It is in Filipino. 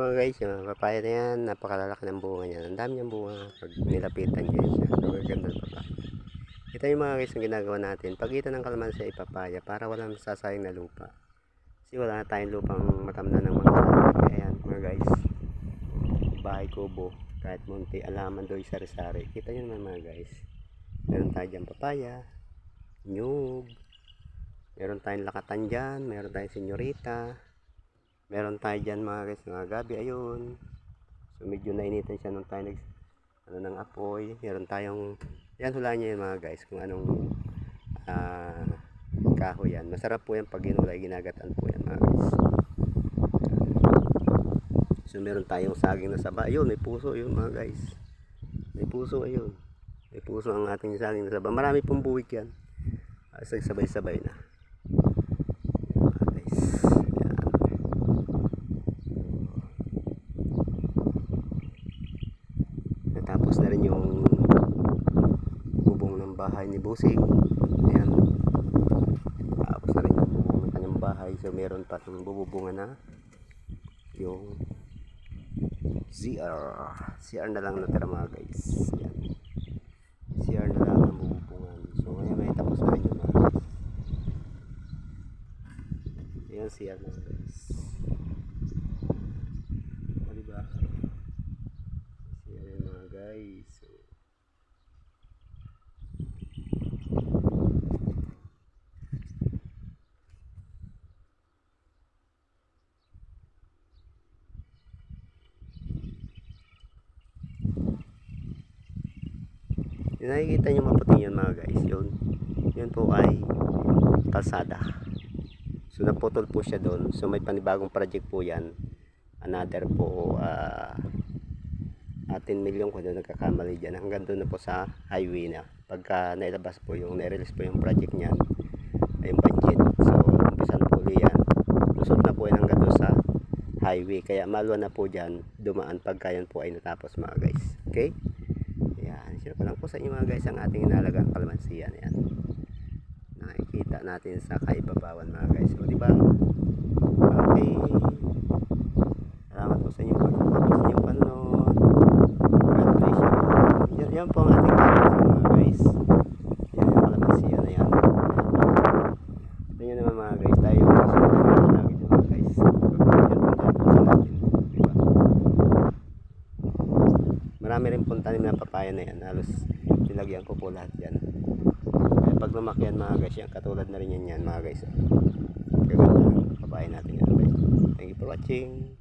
mga guys, yung papaya na yan, napakalalaki ng bunga niya. Ang dami niyang bunga pag nilapitan niya siya. So, ganda ng papaya. Ito yung mga guys yung ginagawa natin. Pagitan ng kalamansi ay papaya para walang sasayang na lupa. Kasi wala na tayong lupang matamnan ng mga Kaya yan, mga guys. Bahay kubo. Kahit munti alaman doy sari-sari. Kita nyo naman mga guys. Meron tayo dyan papaya. Nyug. Meron tayong lakatan dyan. Meron tayong senyorita. Meron tayo dyan mga guys, mga gabi, ayun. So medyo nainitan siya nung tayo nag, ano ng apoy. Meron tayong, yan hulaan niyo yun mga guys, kung anong ah kahoy yan. Masarap po yan pag ginulay, ginagatan po yan mga guys. So meron tayong saging na saba. Ayun, may puso yun mga guys. May puso ayun. May puso ang ating saging na saba. Marami pong buwik yan. Uh, sabay-sabay na. Mga guys. Yan. Natapos na rin yung bubong ng bahay ni Busing. Ayan. Tapos na rin yung kanyang bahay. So meron pa itong bububungan na yung CR. CR na lang natira mga guys. Ayan. CR na lang ang bububungan. So ngayon may tapos na rin yung mga guys. Ayan CR na guys. O diba? CR yung mga guys. So, Yung nakikita nyo maputi yun mga guys, yun. Yun po ay kalsada. So naputol po siya doon. So may panibagong project po yan. Another po ah 10 million ko doon nagkakamali dyan. Hanggang doon na po sa highway na. Pagka nailabas po yung, nai-release po yung project niyan, ay yung budget. So umpisan po ulit yan. Lusot na hanggang doon sa highway. Kaya malwa na po dyan dumaan pagka yan po ay natapos mga guys. Okay? Ayan, share ko lang po sa inyo mga guys ang ating inalagang kalamansiyan. Ayan. Nakikita natin sa kaibabawan mga guys. O, di ba? Okay. Salamat po sa inyo pagkatapos sa inyong panonood. God bless you. Yan, yan po ang ating kalamansiyan mga guys. Yan yung kalamansiyan na yan. Ito nyo naman mga guys. Tayo yung kasunod na lagi dyan mga guys. Yan po dyan po sa natin. Di ba? Marami rin pong tanim na papaya na yan. Halos nilagyan ko po lahat yan. Kaya pag lumaki yan mga guys, yan katulad na rin yan yan mga guys. Kaganda ng papaya natin yan. Thank you for watching.